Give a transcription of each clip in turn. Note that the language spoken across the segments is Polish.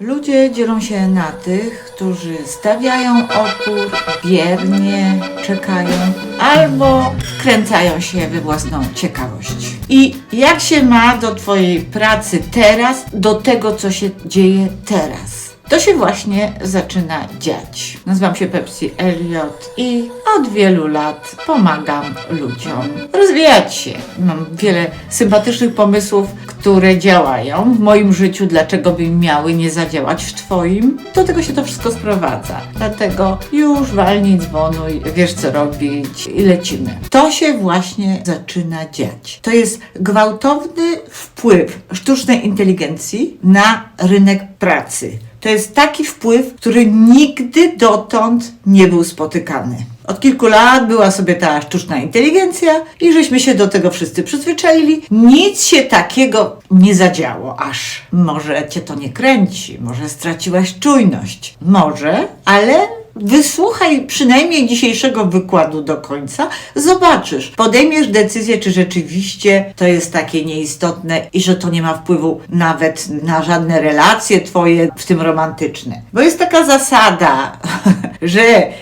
Ludzie dzielą się na tych, którzy stawiają opór, biernie czekają, albo wkręcają się we własną ciekawość. I jak się ma do Twojej pracy teraz, do tego, co się dzieje teraz? To się właśnie zaczyna dziać. Nazywam się Pepsi Elliot i od wielu lat pomagam ludziom rozwijać się. Mam wiele sympatycznych pomysłów, które działają w moim życiu, dlaczego by miały nie zadziałać w Twoim. Do tego się to wszystko sprowadza. Dlatego już walnij dzwonuj, wiesz co robić i lecimy. To się właśnie zaczyna dziać. To jest gwałtowny wpływ sztucznej inteligencji na rynek pracy. To jest taki wpływ, który nigdy dotąd nie był spotykany. Od kilku lat była sobie ta sztuczna inteligencja i żeśmy się do tego wszyscy przyzwyczaili. Nic się takiego nie zadziało, aż może cię to nie kręci, może straciłaś czujność, może, ale Wysłuchaj przynajmniej dzisiejszego wykładu do końca, zobaczysz, podejmiesz decyzję, czy rzeczywiście to jest takie nieistotne i że to nie ma wpływu nawet na żadne relacje twoje, w tym romantyczne. Bo jest taka zasada, że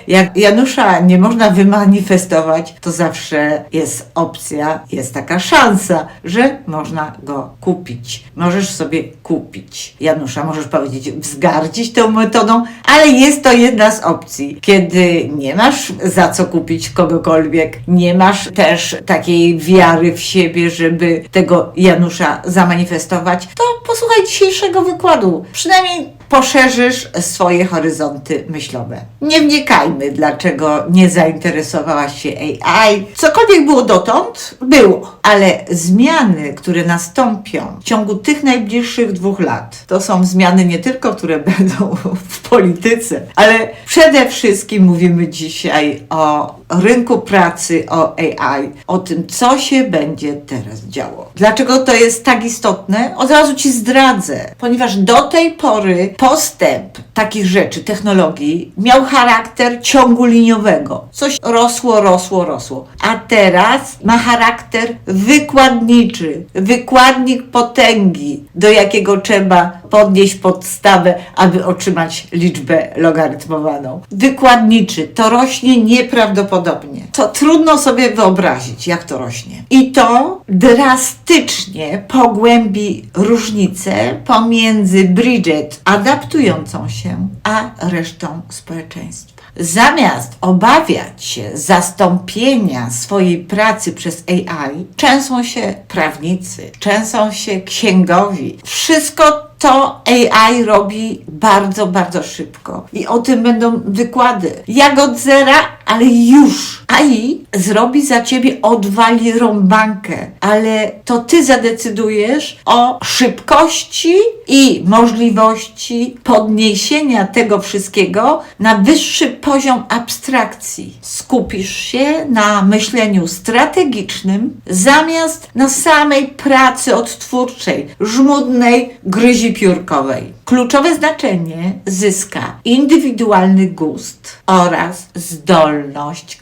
jak Janusza nie można wymanifestować, to zawsze jest opcja, jest taka szansa, że można go kupić. Możesz sobie kupić Janusza, możesz powiedzieć, wzgardzić tą metodą, ale jest to jedna z opcji. Kiedy nie masz za co kupić kogokolwiek, nie masz też takiej wiary w siebie, żeby tego Janusza zamanifestować, to posłuchaj dzisiejszego wykładu. Przynajmniej poszerzysz swoje horyzonty myślowe. Nie wnikajmy, dlaczego nie zainteresowałaś się AI. Cokolwiek było dotąd, było, ale zmiany, które nastąpią w ciągu tych najbliższych dwóch lat, to są zmiany nie tylko, które będą w polityce, ale przede wszystkim mówimy dzisiaj o rynku pracy, o AI, o tym, co się będzie teraz działo. Dlaczego to jest tak istotne? Od razu Ci zdradzę, ponieważ do tej pory postęp takich rzeczy, technologii miał charakter ciągu liniowego. Coś rosło, rosło, rosło. A teraz ma charakter wykładniczy, wykładnik potęgi, do jakiego trzeba podnieść podstawę, aby otrzymać liczbę logarytmowaną. Wykładniczy, to rośnie nieprawdopodobnie. To trudno sobie wyobrazić, jak to rośnie. I to drastycznie pogłębi różnicę pomiędzy Bridget adaptującą się, a resztą społeczeństwa. Zamiast obawiać się zastąpienia swojej pracy przez AI, częsą się prawnicy, częsą się księgowi. Wszystko to AI robi bardzo, bardzo szybko. I o tym będą wykłady. Jak od zera, ale już. AI zrobi za ciebie, odwali rąbankę, ale to ty zadecydujesz o szybkości i możliwości podniesienia tego wszystkiego na wyższy poziom abstrakcji. Skupisz się na myśleniu strategicznym zamiast na samej pracy odtwórczej, żmudnej gryzi piórkowej. Kluczowe znaczenie zyska indywidualny gust oraz zdolność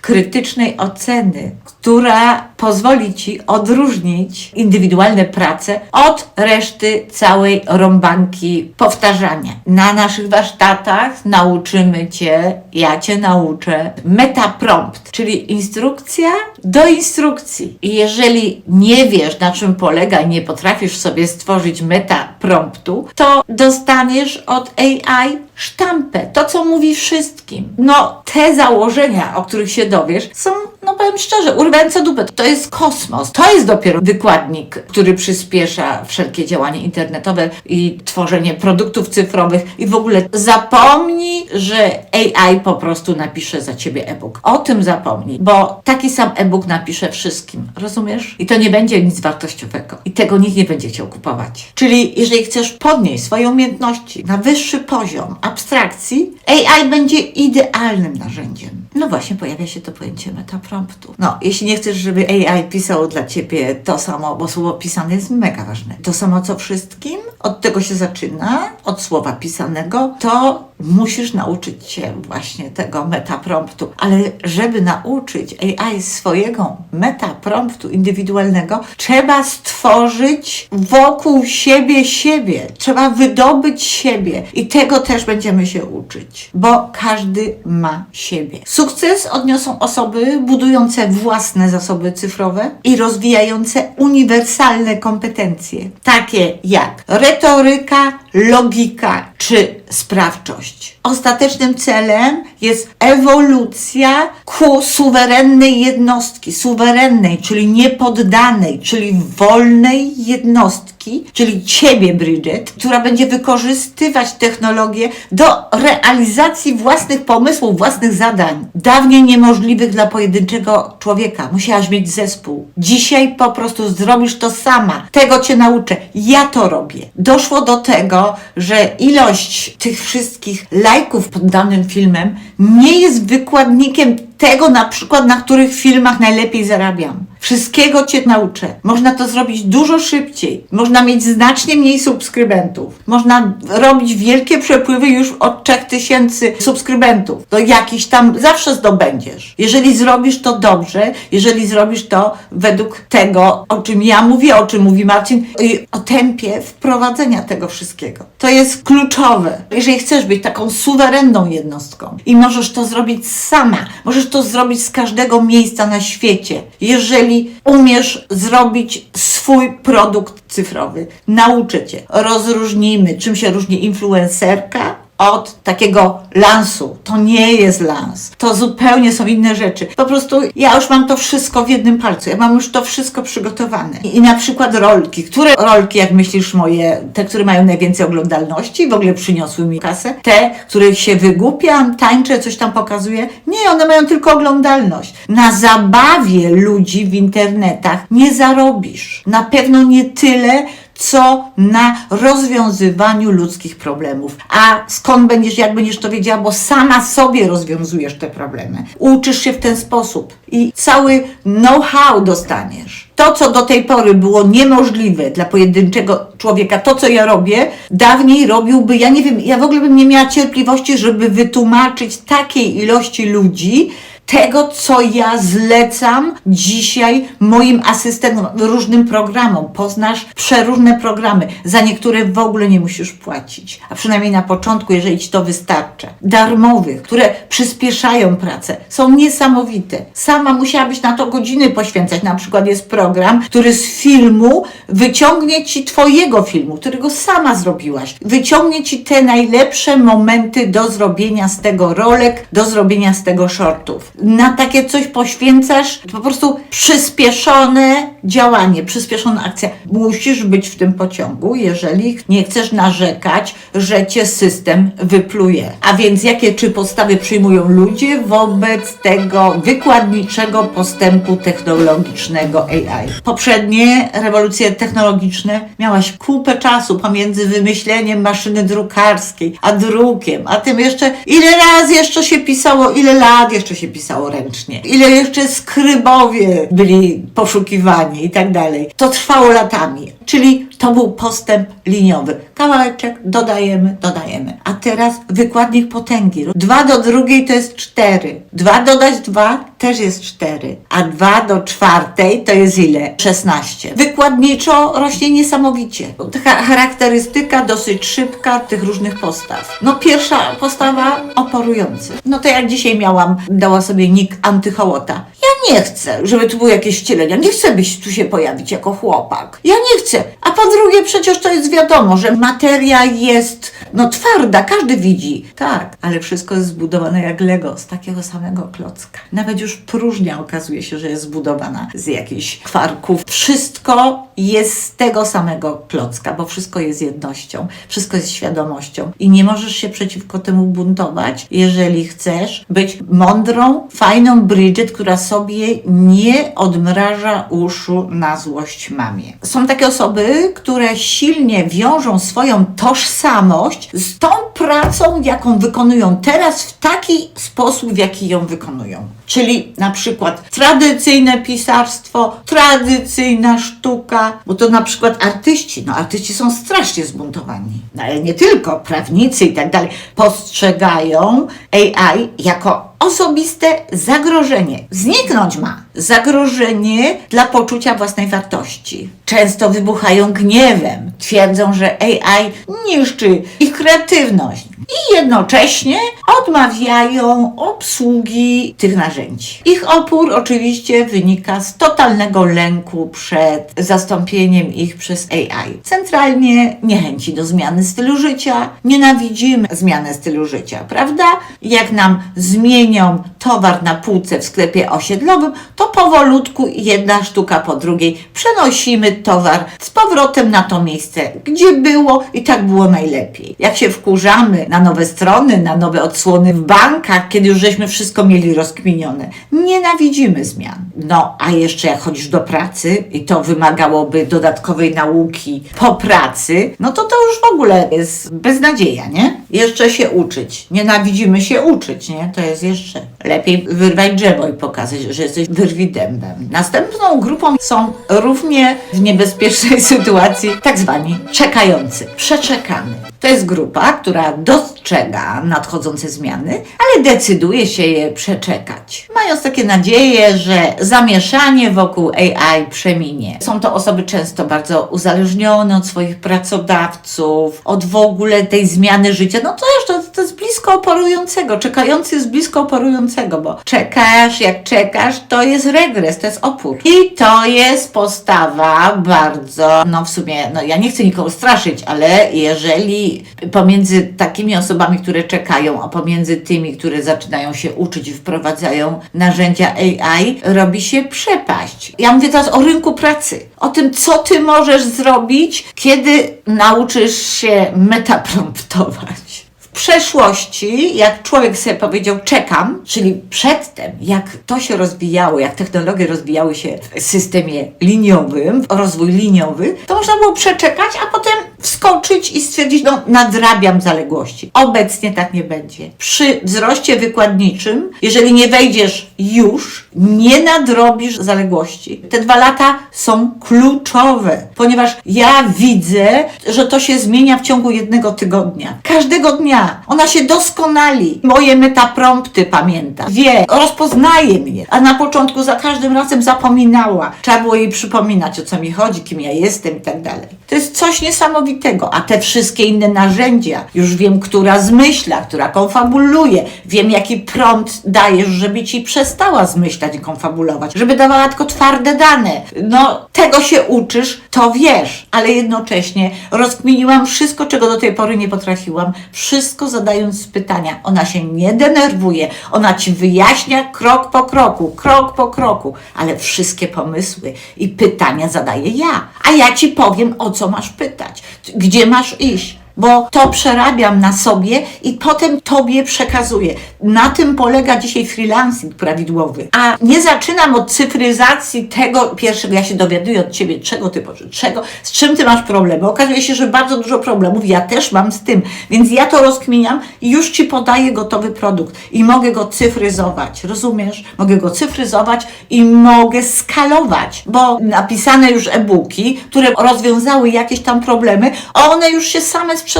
krytycznej oceny, która pozwoli Ci odróżnić indywidualne prace od reszty całej rąbanki powtarzania. Na naszych warsztatach nauczymy Cię, ja Cię nauczę metaprompt, czyli instrukcja do instrukcji. I jeżeli nie wiesz, na czym polega i nie potrafisz sobie stworzyć metapromptu, to dostaniesz od AI sztampę, to co mówi wszystkim. No, te założenia, o których się dowiesz, są, no powiem szczerze, urwające dupę. To jest kosmos. To jest dopiero wykładnik, który przyspiesza wszelkie działania internetowe i tworzenie produktów cyfrowych i w ogóle zapomnij, że AI po prostu napisze za ciebie e-book. O tym zapomnij, bo taki sam e-book napisze wszystkim. Rozumiesz? I to nie będzie nic wartościowego. I tego nikt nie będzie chciał kupować. Czyli jeżeli chcesz podnieść swoje umiejętności na wyższy poziom abstrakcji, AI będzie idealnym narzędziem. No właśnie, pojawia się to pojęcie metapromptu. No, jeśli nie chcesz, żeby AI pisało dla ciebie to samo, bo słowo pisane jest mega ważne. To samo co wszystkim, od tego się zaczyna, od słowa pisanego, to musisz nauczyć się właśnie tego metapromptu. Ale żeby nauczyć AI swojego metapromptu indywidualnego, trzeba stworzyć wokół siebie siebie. Trzeba wydobyć siebie. I tego też będziemy się uczyć, bo każdy ma siebie. Sukces odniosą osoby budujące własne zasoby cyfrowe i rozwijające uniwersalne kompetencje, takie jak retoryka, logika czy sprawczość. Ostatecznym celem jest ewolucja ku suwerennej jednostki, suwerennej, czyli niepoddanej, czyli wolnej jednostki, czyli ciebie, Bridget, która będzie wykorzystywać technologię do realizacji własnych pomysłów, własnych zadań, dawniej niemożliwych dla pojedynczego człowieka. Musiałaś mieć zespół. Dzisiaj po prostu zrobisz to sama. Tego cię nauczę. Ja to robię. Doszło do tego, że ilość tych wszystkich lajków pod danym filmem nie jest wykładnikiem tego na przykład, na których filmach najlepiej zarabiam. Wszystkiego Cię nauczę. Można to zrobić dużo szybciej. Można mieć znacznie mniej subskrybentów. Można robić wielkie przepływy już od 3000 subskrybentów. Do jakichś tam zawsze zdobędziesz. Jeżeli zrobisz to dobrze, jeżeli zrobisz to według tego, o czym ja mówię, o czym mówi Marcin, i o tempie wprowadzenia tego wszystkiego. To jest kluczowe. Jeżeli chcesz być taką suwerenną jednostką i możesz to zrobić sama, możesz to zrobić z każdego miejsca na świecie. Jeżeli umiesz zrobić swój produkt cyfrowy, nauczę cię. Rozróżnijmy, czym się różni influencerka od takiego lansu. To nie jest lans. To zupełnie są inne rzeczy. Po prostu ja już mam to wszystko w jednym palcu. Ja mam już to wszystko przygotowane. I, i na przykład rolki. Które rolki, jak myślisz, moje, te, które mają najwięcej oglądalności, w ogóle przyniosły mi kasę? Te, których się wygłupiam, tańczę, coś tam pokazuję? Nie, one mają tylko oglądalność. Na zabawie ludzi w internetach nie zarobisz. Na pewno nie tyle, co na rozwiązywaniu ludzkich problemów. A skąd będziesz, jak będziesz to wiedziała, bo sama sobie rozwiązujesz te problemy. Uczysz się w ten sposób i cały know-how dostaniesz. To, co do tej pory było niemożliwe dla pojedynczego człowieka, to, co ja robię, dawniej robiłby, ja nie wiem, ja w ogóle bym nie miała cierpliwości, żeby wytłumaczyć takiej ilości ludzi, tego, co ja zlecam dzisiaj moim asystentom, różnym programom. Poznasz przeróżne programy. Za niektóre w ogóle nie musisz płacić, a przynajmniej na początku, jeżeli ci to wystarcza. Darmowych, które przyspieszają pracę, są niesamowite. Sama musiałabyś na to godziny poświęcać. Na przykład jest program, który z filmu wyciągnie ci twojego filmu, którego sama zrobiłaś. Wyciągnie ci te najlepsze momenty do zrobienia z tego rolek, do zrobienia z tego shortów na takie coś poświęcasz po prostu przyspieszone działanie, przyspieszona akcja. Musisz być w tym pociągu, jeżeli nie chcesz narzekać, że cię system wypluje. A więc jakie czy postawy przyjmują ludzie wobec tego wykładniczego postępu technologicznego AI? Poprzednie rewolucje technologiczne miałaś kupę czasu pomiędzy wymyśleniem maszyny drukarskiej, a drukiem, a tym jeszcze ile razy jeszcze się pisało, ile lat jeszcze się pisało ręcznie, ile jeszcze skrybowie byli poszukiwani i tak dalej. To trwało latami, czyli to był postęp liniowy. Kawałeczek dodajemy, dodajemy. A teraz wykładnik potęgi. Dwa do drugiej to jest cztery. Dwa dodać dwa też jest cztery. A dwa do czwartej to jest ile? 16. Wykładniczo rośnie niesamowicie. Taka charakterystyka dosyć szybka tych różnych postaw. No pierwsza postawa oporujący. No to jak dzisiaj miałam, dała sobie nick antyhołota. Ja nie chcę, żeby tu były jakieś wcielenia. Nie chcę byś tu się pojawić jako chłopak. Ja nie chcę. A po drugie, przecież to jest wiadomo, że materia jest no twarda, każdy widzi. Tak, ale wszystko jest zbudowane jak Lego, z takiego samego klocka. Nawet już próżnia okazuje się, że jest zbudowana z jakichś kwarków. Wszystko jest z tego samego klocka, bo wszystko jest jednością, wszystko jest świadomością i nie możesz się przeciwko temu buntować, jeżeli chcesz być mądrą, fajną Bridget, która sobie nie odmraża uszu na złość mamie. Są takie osoby, osoby, które silnie wiążą swoją tożsamość z tą pracą, jaką wykonują teraz, w taki sposób, w jaki ją wykonują. Czyli na przykład tradycyjne pisarstwo, tradycyjna sztuka, bo to na przykład artyści, no artyści są strasznie zbuntowani, no, ale nie tylko, prawnicy i tak dalej, postrzegają AI jako osobiste zagrożenie. Zniknąć ma. Zagrożenie dla poczucia własnej wartości. Często wybuchają gniewem. Twierdzą, że AI niszczy ich kreatywność. I jednocześnie odmawiają obsługi tych narzędzi. Ich opór oczywiście wynika z totalnego lęku przed zastąpieniem ich przez AI. Centralnie niechęci do zmiany stylu życia. Nienawidzimy zmiany stylu życia, prawda? Jak nam zmienią towar na półce w sklepie osiedlowym, to powolutku jedna sztuka po drugiej przenosimy towar z powrotem na to miejsce, gdzie było i tak było najlepiej. Jak się wkurzamy na nowe strony, na nowe odsłony w bankach, kiedy już żeśmy wszystko mieli rozkminione, nienawidzimy zmian. No, a jeszcze jak chodzisz do pracy i to wymagałoby dodatkowej nauki po pracy, no to to już w ogóle jest beznadzieja, nie? Jeszcze się uczyć. Nienawidzimy się uczyć, nie? To jest jeszcze lepiej wyrwać drzewo i pokazać, że jesteś wyrwidębem. Następną grupą są równie w niebezpiecznej sytuacji tak zwani czekający, przeczekany. To jest grupa, która dostrzega nadchodzące zmiany, ale decyduje się je przeczekać. Mając takie nadzieję, że zamieszanie wokół AI przeminie. Są to osoby często bardzo uzależnione od swoich pracodawców, od w ogóle tej zmiany życia. No to już to, to jest blisko oporującego. Czekający jest blisko oporującego, bo czekasz, jak czekasz, to jest regres, to jest opór. I to jest postawa bardzo, no w sumie, no ja nie chcę nikogo straszyć, ale jeżeli pomiędzy takimi osobami, które czekają, a pomiędzy tymi, które zaczynają się uczyć i wprowadzają narzędzia AI, robi się przepaść. Ja mówię teraz o rynku pracy, o tym, co ty możesz zrobić, kiedy nauczysz się metapromptować. W przeszłości, jak człowiek sobie powiedział czekam, czyli przedtem, jak to się rozwijało, jak technologie rozwijały się w systemie liniowym, rozwój liniowy, to można było przeczekać, a potem wskoczyć i stwierdzić, no nadrabiam zaległości. Obecnie tak nie będzie. Przy wzroście wykładniczym, jeżeli nie wejdziesz już, nie nadrobisz zaległości. Te dwa lata są kluczowe, ponieważ ja widzę, że to się zmienia w ciągu jednego tygodnia. Każdego dnia. Ona się doskonali. Moje metaprompty pamięta. Wie, rozpoznaje mnie. A na początku za każdym razem zapominała. Trzeba było jej przypominać, o co mi chodzi, kim ja jestem i tak dalej. To jest coś niesamowitego. A te wszystkie inne narzędzia, już wiem, która zmyśla, która konfabuluje. Wiem, jaki prompt dajesz, żeby ci przestała zmyślać i konfabulować. Żeby dawała tylko twarde dane. No, tego się uczysz, to wiesz. Ale jednocześnie rozkminiłam wszystko, czego do tej pory nie potrafiłam. Wszystko zadając pytania. Ona się nie denerwuje. Ona ci wyjaśnia krok po kroku, krok po kroku. Ale wszystkie pomysły i pytania zadaję ja. A ja ci powiem, o co masz pytać. Gdzie masz iść bo to przerabiam na sobie i potem tobie przekazuję. Na tym polega dzisiaj freelancing prawidłowy. A nie zaczynam od cyfryzacji tego pierwszego, ja się dowiaduję od ciebie, czego ty czego, z czym ty masz problemy. Okazuje się, że bardzo dużo problemów, ja też mam z tym, więc ja to rozkminiam i już ci podaję gotowy produkt i mogę go cyfryzować, rozumiesz? Mogę go cyfryzować i mogę skalować, bo napisane już e-booki, które rozwiązały jakieś tam problemy, one już się same sprzedają.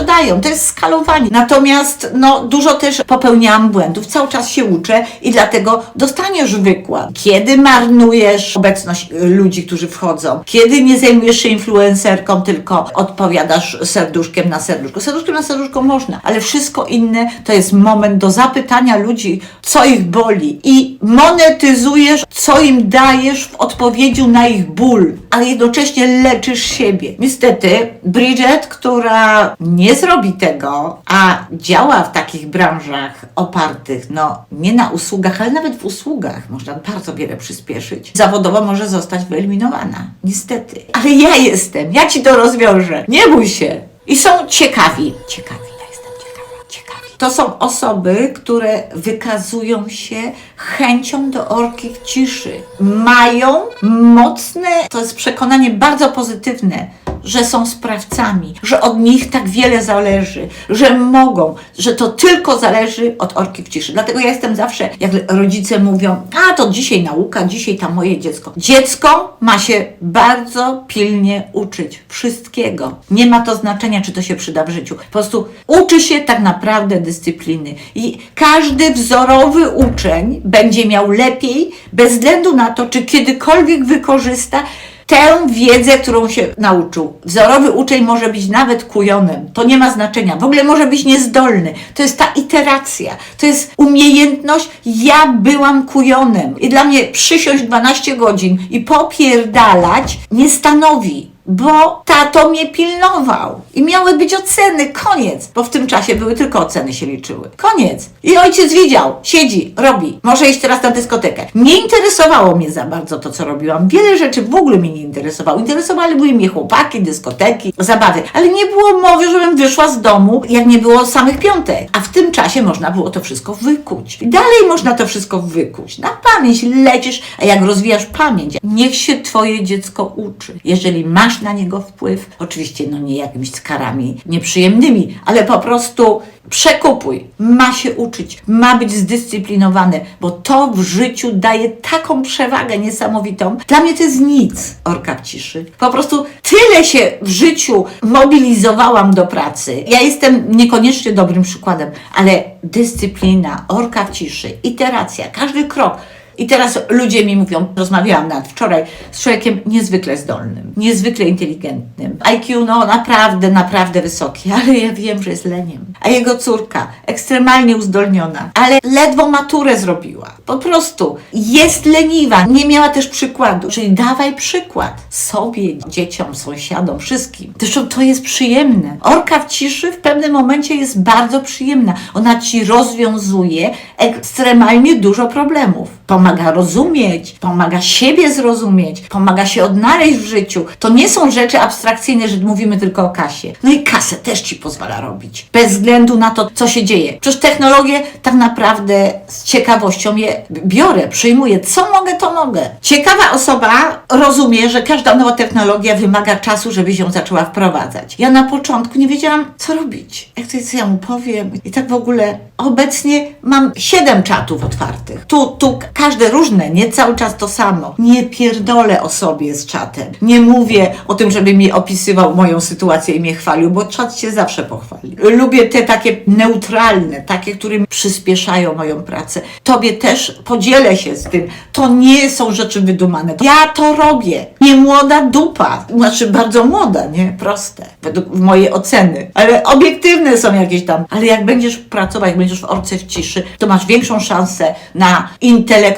To jest skalowanie. Natomiast no, dużo też popełniałam błędów. Cały czas się uczę i dlatego dostaniesz wykład. Kiedy marnujesz obecność y, ludzi, którzy wchodzą? Kiedy nie zajmujesz się influencerką, tylko odpowiadasz serduszkiem na serduszko? Serduszkiem na serduszko można, ale wszystko inne to jest moment do zapytania ludzi, co ich boli i monetyzujesz, co im dajesz w odpowiedzi na ich ból, ale jednocześnie leczysz siebie. Niestety, Bridget, która nie zrobi tego, a działa w takich branżach opartych, no nie na usługach, ale nawet w usługach można bardzo wiele przyspieszyć, zawodowo może zostać wyeliminowana. Niestety. Ale ja jestem, ja ci to rozwiążę. Nie bój się. I są ciekawi. Ciekawi. To są osoby, które wykazują się chęcią do orki w ciszy. Mają mocne, to jest przekonanie bardzo pozytywne, że są sprawcami, że od nich tak wiele zależy, że mogą, że to tylko zależy od orki w ciszy. Dlatego ja jestem zawsze, jak rodzice mówią, a to dzisiaj nauka, dzisiaj tam moje dziecko. Dziecko ma się bardzo pilnie uczyć wszystkiego. Nie ma to znaczenia, czy to się przyda w życiu. Po prostu uczy się tak naprawdę dyscypliny. I każdy wzorowy uczeń będzie miał lepiej, bez względu na to, czy kiedykolwiek wykorzysta tę wiedzę, którą się nauczył. Wzorowy uczeń może być nawet kujonem. To nie ma znaczenia. W ogóle może być niezdolny. To jest ta iteracja. To jest umiejętność. Ja byłam kujonem. I dla mnie przysiąść 12 godzin i popierdalać nie stanowi bo tato mnie pilnował i miały być oceny, koniec, bo w tym czasie były tylko oceny się liczyły. Koniec. I ojciec widział, siedzi, robi, może iść teraz na dyskotekę. Nie interesowało mnie za bardzo to, co robiłam. Wiele rzeczy w ogóle mnie nie interesowało. Interesowały mnie chłopaki, dyskoteki, zabawy, ale nie było mowy, żebym wyszła z domu, jak nie było samych piątek. A w tym czasie można było to wszystko wykuć. I dalej można to wszystko wykuć. Na pamięć lecisz, a jak rozwijasz pamięć, niech się twoje dziecko uczy. Jeżeli masz na niego wpływ, oczywiście no nie jakimiś karami nieprzyjemnymi, ale po prostu przekupuj. Ma się uczyć, ma być zdyscyplinowany, bo to w życiu daje taką przewagę niesamowitą. Dla mnie to jest nic, orka w ciszy. Po prostu tyle się w życiu mobilizowałam do pracy. Ja jestem niekoniecznie dobrym przykładem, ale dyscyplina, orka w ciszy, iteracja, każdy krok. I teraz ludzie mi mówią, rozmawiałam nad wczoraj z człowiekiem niezwykle zdolnym, niezwykle inteligentnym. IQ no naprawdę, naprawdę wysokie, ale ja wiem, że jest leniem. A jego córka, ekstremalnie uzdolniona, ale ledwo maturę zrobiła. Po prostu jest leniwa, nie miała też przykładu. Czyli dawaj przykład sobie, dzieciom, sąsiadom, wszystkim. Zresztą to jest przyjemne. Orka w ciszy w pewnym momencie jest bardzo przyjemna. Ona ci rozwiązuje ekstremalnie dużo problemów pomaga rozumieć, pomaga siebie zrozumieć, pomaga się odnaleźć w życiu. To nie są rzeczy abstrakcyjne, że mówimy tylko o kasie. No i kasę też ci pozwala robić, bez względu na to, co się dzieje. Przecież technologię tak naprawdę z ciekawością je biorę, przyjmuję. Co mogę, to mogę. Ciekawa osoba rozumie, że każda nowa technologia wymaga czasu, żeby się zaczęła wprowadzać. Ja na początku nie wiedziałam, co robić. Jak to jest, ja mu powiem. I tak w ogóle obecnie mam siedem czatów otwartych. Tu, tu, każde różne, nie cały czas to samo. Nie pierdolę o sobie z czatem. Nie mówię o tym, żeby mi opisywał moją sytuację i mnie chwalił, bo czat się zawsze pochwali. Lubię te takie neutralne, takie, które przyspieszają moją pracę. Tobie też podzielę się z tym. To nie są rzeczy wydumane. Ja to robię. Nie młoda dupa. Znaczy bardzo młoda, nie? Proste. Według mojej oceny. Ale obiektywne są jakieś tam. Ale jak będziesz pracować, jak będziesz w orce w ciszy, to masz większą szansę na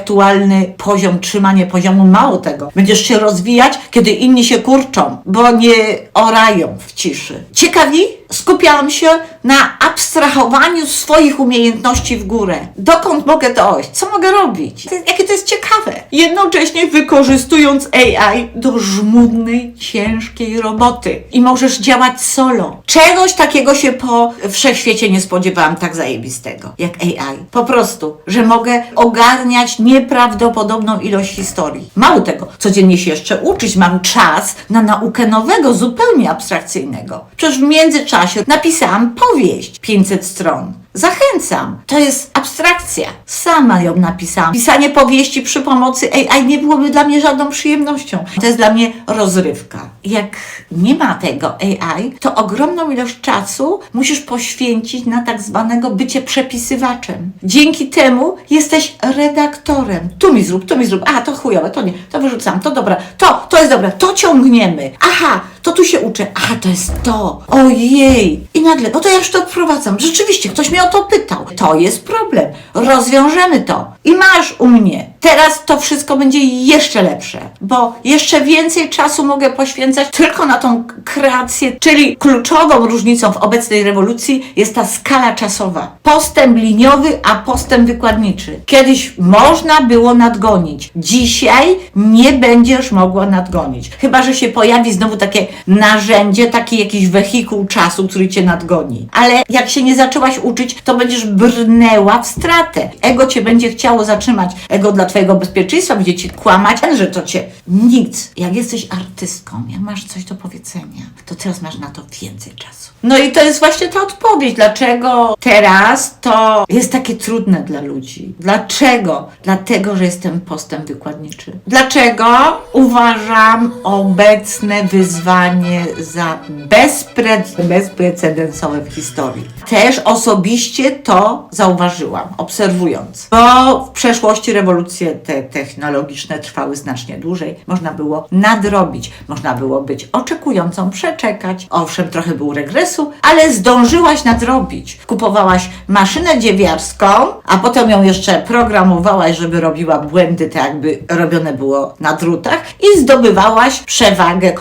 intelektualny poziom, trzymanie poziomu. Mało tego. Będziesz się rozwijać, kiedy inni się kurczą, bo nie orają w ciszy. Ciekawi? Skupiałam się na abstrahowaniu swoich umiejętności w górę. Dokąd mogę dojść? Co mogę robić? Jakie to jest ciekawe. Jednocześnie wykorzystując AI do żmudnej, ciężkiej roboty. I możesz działać solo. Czegoś takiego się po wszechświecie nie spodziewałam tak zajebistego jak AI. Po prostu, że mogę ogarniać nieprawdopodobną ilość historii. Mało tego, codziennie się jeszcze uczyć. Mam czas na naukę nowego, zupełnie abstrakcyjnego. Przecież w międzyczasie napisałam powieść 500 stron. Zachęcam. To jest abstrakcja. Sama ją napisałam. Pisanie powieści przy pomocy AI nie byłoby dla mnie żadną przyjemnością. To jest dla mnie rozrywka. Jak nie ma tego AI, to ogromną ilość czasu musisz poświęcić na tak zwanego bycie przepisywaczem. Dzięki temu jesteś redaktorem. Tu mi zrób, tu mi zrób. A, to chujowe, to nie, to wyrzucam, to dobra, to, to jest dobre, to ciągniemy. Aha, to tu się uczę. Aha, to jest to. Ojej. I nagle, no to ja już to wprowadzam. Rzeczywiście, ktoś mnie o to pytał. To jest problem. Rozwiążemy to. I masz u mnie. Teraz to wszystko będzie jeszcze lepsze, bo jeszcze więcej czasu mogę poświęcać tylko na tą kreację, czyli kluczową różnicą w obecnej rewolucji jest ta skala czasowa. Postęp liniowy, a postęp wykładniczy. Kiedyś można było nadgonić. Dzisiaj nie będziesz mogła nadgonić. Chyba, że się pojawi znowu takie narzędzie, taki jakiś wehikuł czasu, który cię nadgoni. Ale jak się nie zaczęłaś uczyć, to będziesz brnęła w stratę. Ego cię będzie chciało zatrzymać, ego dla twojego bezpieczeństwa będzie ci kłamać, że to cię nic. Jak jesteś artystką, jak masz coś do powiedzenia, to teraz masz na to więcej czasu. No i to jest właśnie ta odpowiedź, dlaczego teraz to jest takie trudne dla ludzi. Dlaczego? Dlatego, że jestem postem wykładniczy. Dlaczego uważam obecne za bezpre bezprecedensowe w historii? Też osobiście to zauważyłam, obserwując. Bo w przeszłości rewolucje te technologiczne trwały znacznie dłużej. Można było nadrobić, można było być oczekującą, przeczekać. Owszem, trochę był regresu, ale zdążyłaś nadrobić. Kupowałaś maszynę dziewiarską, a potem ją jeszcze programowałaś, żeby robiła błędy, tak jakby robione było na drutach i zdobywałaś przewagę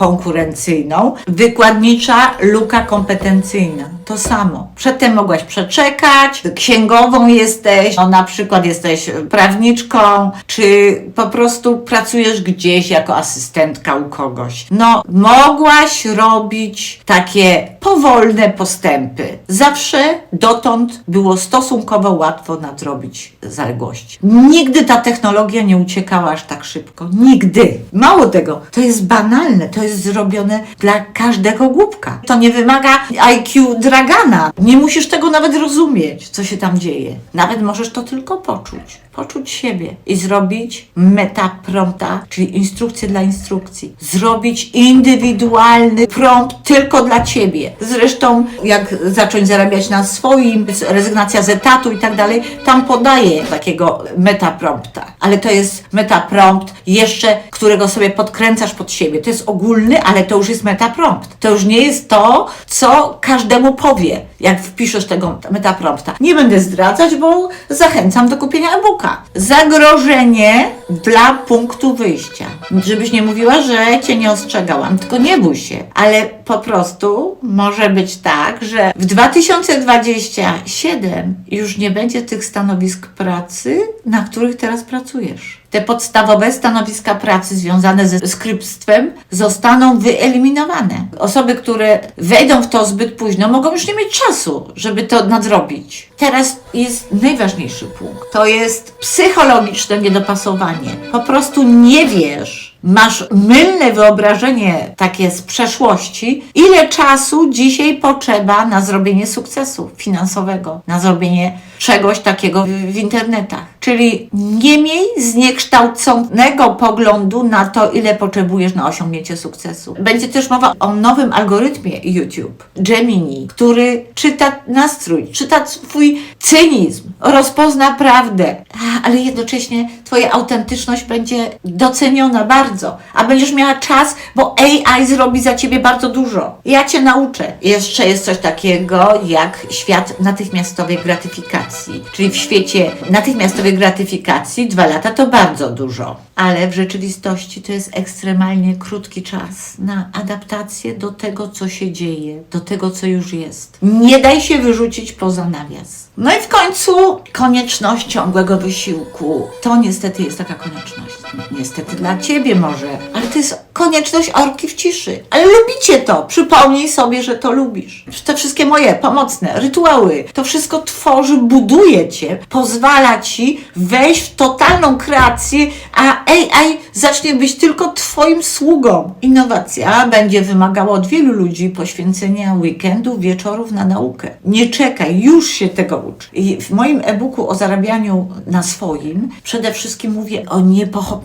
konkurencyjną. Wykładnicza luka kompetencyjna. To samo. Przedtem mogłaś przeczekać, księgową jesteś, no na przykład jesteś prawniczką, czy po prostu pracujesz gdzieś jako asystentka u kogoś. No, mogłaś robić takie powolne postępy. Zawsze dotąd było stosunkowo łatwo nadrobić zaległości. Nigdy ta technologia nie uciekała aż tak szybko. Nigdy. Mało tego, to jest banalne, to jest zrobione dla każdego głupka. To nie wymaga IQ dragana. Nie musisz tego nawet rozumieć, co się tam dzieje. Nawet możesz to tylko poczuć. Poczuć siebie i zrobić metaprompta, czyli instrukcję dla instrukcji. Zrobić indywidualny prompt tylko dla ciebie. Zresztą, jak zacząć zarabiać na swoim, rezygnacja z etatu i tak dalej, tam podaję takiego metaprompta. Ale to jest metaprompt jeszcze, którego sobie podkręcasz pod siebie. To jest ogólny, ale to już jest metaprompt. To już nie jest to, co każdemu powie, jak wpiszesz tego metaprompta. Nie będę zdradzać, bo zachęcam do kupienia e-booka. Zagrożenie dla punktu wyjścia. Żebyś nie mówiła, że cię nie ostrzegałam, tylko nie bój się. Ale po prostu może być tak, że w 2027 już nie będzie tych stanowisk pracy, na których teraz pracujesz. Te podstawowe stanowiska pracy związane ze skrypstwem zostaną wyeliminowane. Osoby, które wejdą w to zbyt późno, mogą już nie mieć czasu, żeby to nadrobić. Teraz jest najważniejszy punkt. To jest psychologiczne niedopasowanie. Po prostu nie wiesz, masz mylne wyobrażenie takie z przeszłości, ile czasu dzisiaj potrzeba na zrobienie sukcesu finansowego, na zrobienie czegoś takiego w, w internetach. Czyli nie miej zniekształconego poglądu na to, ile potrzebujesz na osiągnięcie sukcesu. Będzie też mowa o nowym algorytmie YouTube, Gemini, który czyta nastrój, czyta twój cynizm, rozpozna prawdę, ale jednocześnie twoja autentyczność będzie doceniona bardzo, a będziesz miała czas, bo AI zrobi za ciebie bardzo dużo. Ja cię nauczę. Jeszcze jest coś takiego jak świat natychmiastowej gratyfikacji, czyli w świecie natychmiastowej gratyfikacji dwa lata to bardzo dużo, ale w rzeczywistości to jest ekstremalnie krótki czas na adaptację do tego, co się dzieje, do tego, co już jest. Nie daj się wyrzucić poza nawias. No i w końcu konieczność ciągłego wysiłku. To niestety jest taka konieczność. Niestety dla ciebie może, ale to jest konieczność orki w ciszy. Ale lubicie to. Przypomnij sobie, że to lubisz. Te wszystkie moje pomocne rytuały, to wszystko tworzy, buduje cię, pozwala ci wejść w totalną kreację, a AI zacznie być tylko twoim sługą. Innowacja będzie wymagała od wielu ludzi poświęcenia weekendów, wieczorów na naukę. Nie czekaj, już się tego ucz. I w moim e-booku o zarabianiu na swoim przede wszystkim mówię o niepochopności,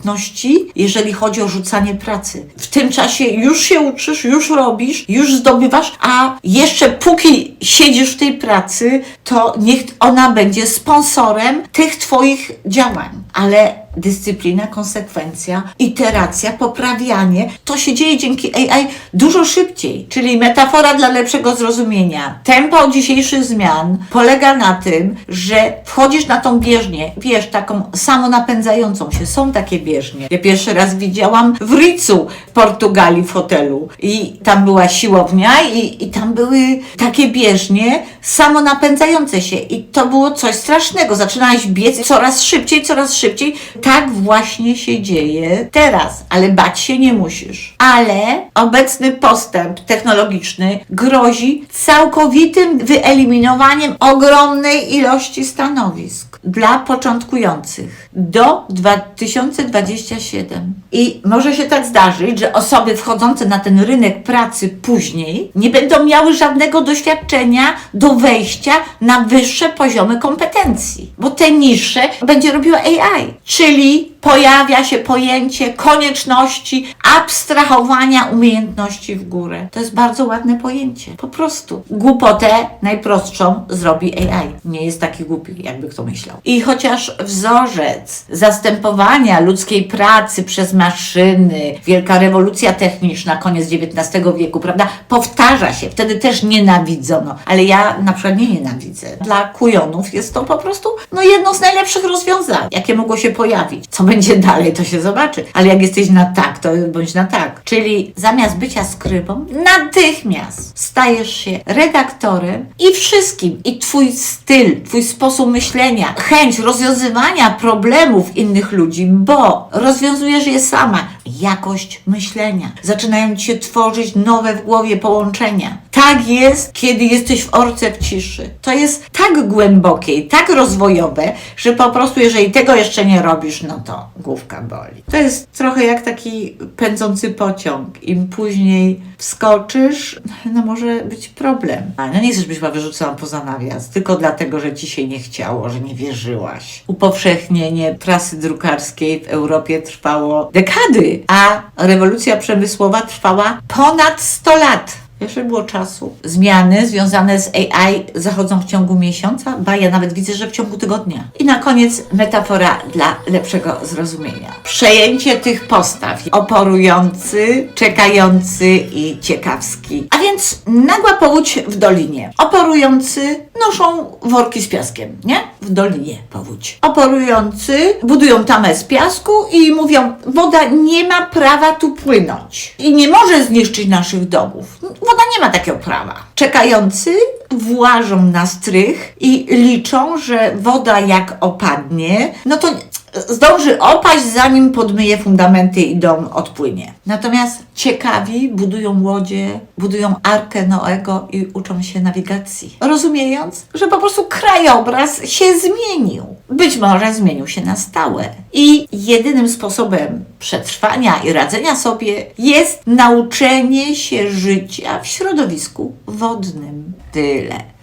jeżeli chodzi o rzucanie pracy. W tym czasie już się uczysz, już robisz, już zdobywasz, a jeszcze póki siedzisz w tej pracy, to niech ona będzie sponsorem tych Twoich działań. Ale dyscyplina, konsekwencja, iteracja, poprawianie, to się dzieje dzięki AI dużo szybciej. Czyli metafora dla lepszego zrozumienia. Tempo dzisiejszych zmian polega na tym, że wchodzisz na tą bieżnię, wiesz, taką samonapędzającą się. Są takie bieżnie. Ja pierwszy raz widziałam w Ricu w Portugalii w hotelu i tam była siłownia i, i tam były takie bieżnie samonapędzające się i to było coś strasznego. Zaczynałaś biec coraz szybciej, coraz szybciej. Tak właśnie się dzieje teraz, ale bać się nie musisz. Ale obecny postęp technologiczny grozi całkowitym wyeliminowaniem ogromnej ilości stanowisk dla początkujących do 2027. I może się tak zdarzyć, że osoby wchodzące na ten rynek pracy później nie będą miały żadnego doświadczenia do wejścia na wyższe poziomy kompetencji, bo te niższe będzie robiła AI, czyli pojawia się pojęcie konieczności abstrahowania umiejętności w górę. To jest bardzo ładne pojęcie. Po prostu. Głupotę najprostszą zrobi AI. Nie jest taki głupi, jakby kto myślał. I chociaż wzorzec zastępowania ludzkiej pracy przez maszyny, wielka rewolucja techniczna, koniec XIX wieku, prawda, powtarza się. Wtedy też nienawidzono, ale ja na przykład nie nienawidzę. Dla kujonów jest to po prostu no, jedno z najlepszych rozwiązań, jakie mogło się pojawić. Co będzie dalej, to się zobaczy. Ale jak jesteś na tak, to bądź na tak. Czyli zamiast bycia skrybą, natychmiast stajesz się redaktorem i wszystkim. I twój styl, twój sposób myślenia, chęć rozwiązywania problemów innych ludzi, bo rozwiązujesz je sama. Jakość myślenia. Zaczynają ci się tworzyć nowe w głowie połączenia. Tak jest, kiedy jesteś w orce w ciszy. To jest tak głębokie i tak rozwojowe, że po prostu jeżeli tego jeszcze nie robisz, no to główka boli. To jest trochę jak taki pędzący pociąg. Im później wskoczysz, no może być problem. No nie chcesz być chyba wyrzucona poza nawias, tylko dlatego, że ci się nie chciało, że nie wierzyłaś. Upowszechnienie prasy drukarskiej w Europie trwało dekady, a rewolucja przemysłowa trwała ponad 100 lat. Jeszcze było czasu. Zmiany związane z AI zachodzą w ciągu miesiąca, ba ja nawet widzę, że w ciągu tygodnia. I na koniec metafora dla lepszego zrozumienia. Przejęcie tych postaw. Oporujący, czekający i ciekawski. A więc nagła powódź w dolinie. Oporujący noszą worki z piaskiem, nie? W dolinie powódź. Oporujący budują tamę z piasku i mówią, woda nie ma prawa tu płynąć. I nie może zniszczyć naszych domów. Woda nie ma takiego prawa. Czekający włażą na strych i liczą, że woda jak opadnie, no to zdąży opaść, zanim podmyje fundamenty i dom odpłynie. Natomiast ciekawi budują łodzie, budują arkę Noego i uczą się nawigacji. Rozumiejąc, że po prostu krajobraz się zmienił. Być może zmienił się na stałe. I jedynym sposobem przetrwania i radzenia sobie jest nauczenie się życia w środowisku wodnym. Tyle.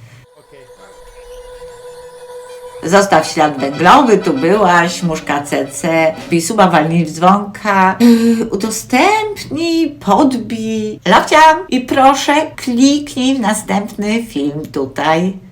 Zostaw ślad węglowy, tu byłaś, muszka CC, wbij suba, walnij w dzwonka, yy, udostępnij, podbij, lawciam i proszę kliknij w następny film tutaj.